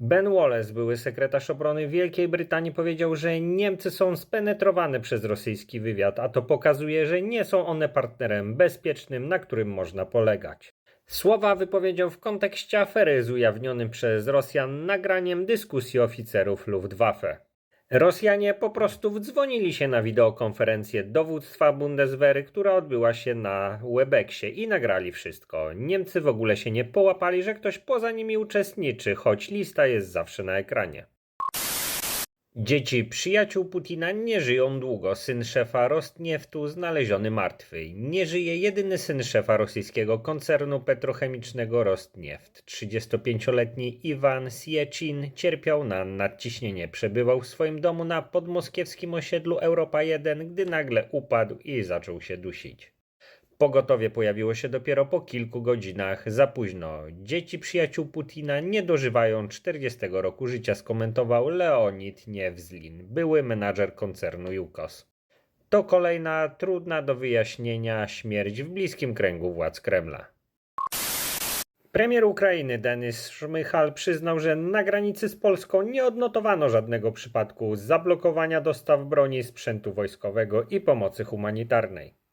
Ben Wallace, były sekretarz obrony Wielkiej Brytanii, powiedział, że Niemcy są spenetrowane przez rosyjski wywiad, a to pokazuje, że nie są one partnerem bezpiecznym, na którym można polegać. Słowa wypowiedział w kontekście afery z ujawnionym przez Rosjan nagraniem dyskusji oficerów Luftwaffe. Rosjanie po prostu wdzwonili się na wideokonferencję dowództwa Bundeswehry, która odbyła się na Webeksie i nagrali wszystko. Niemcy w ogóle się nie połapali, że ktoś poza nimi uczestniczy, choć lista jest zawsze na ekranie. Dzieci przyjaciół Putina nie żyją długo. Syn szefa Rosnieftu znaleziony martwy. Nie żyje jedyny syn szefa rosyjskiego koncernu petrochemicznego Rosnieft. 35-letni Iwan Siecin cierpiał na nadciśnienie. Przebywał w swoim domu na podmoskiewskim osiedlu Europa 1, gdy nagle upadł i zaczął się dusić. Pogotowie pojawiło się dopiero po kilku godzinach. Za późno. Dzieci przyjaciół Putina nie dożywają 40 roku życia, skomentował Leonid Niewzlin, były menadżer koncernu Jukos. To kolejna trudna do wyjaśnienia śmierć w bliskim kręgu władz Kremla. Premier Ukrainy Denis Szmychal przyznał, że na granicy z Polską nie odnotowano żadnego przypadku zablokowania dostaw broni, sprzętu wojskowego i pomocy humanitarnej.